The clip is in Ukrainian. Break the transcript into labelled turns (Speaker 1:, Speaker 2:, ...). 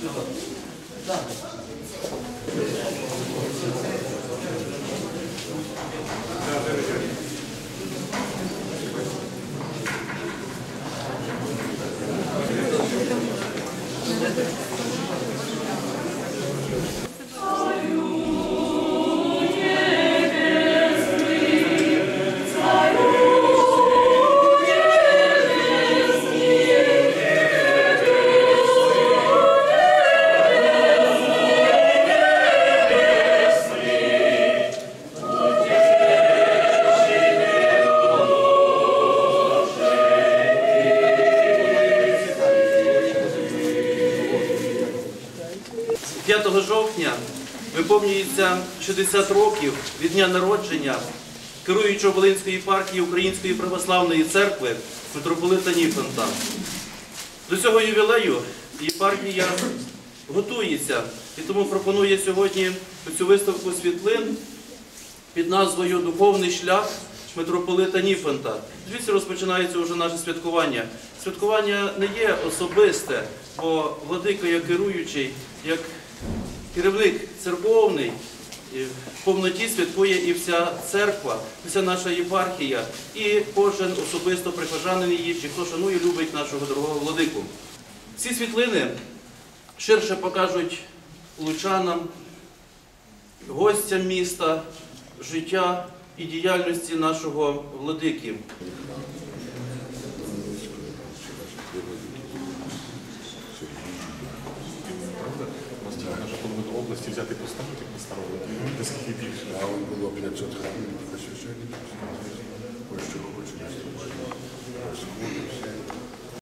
Speaker 1: 就是这样。5 жовтня виповнюється 60 років від дня народження керуючого Волинської єпархії Української православної церкви митрополита Ніфонта. До цього ювілею єпархія готується і тому пропонує сьогодні цю виставку світлин під назвою Духовний шлях митрополита Ніфонта. Звідси розпочинається вже наше святкування. Святкування не є особисте, бо владика як керуючий, як керівник церковний, в повноті святкує і вся церква, вся наша єпархія, і кожен особисто прихожанин її, чи хто шанує, любить нашого дорогого владику. Ці світлини ширше покажуть лучанам, гостям міста, життя і діяльності нашого владики.
Speaker 2: Наша області взяти поставити як настановити, наскільки більше.
Speaker 3: А он було 500 храмів, тільки священників.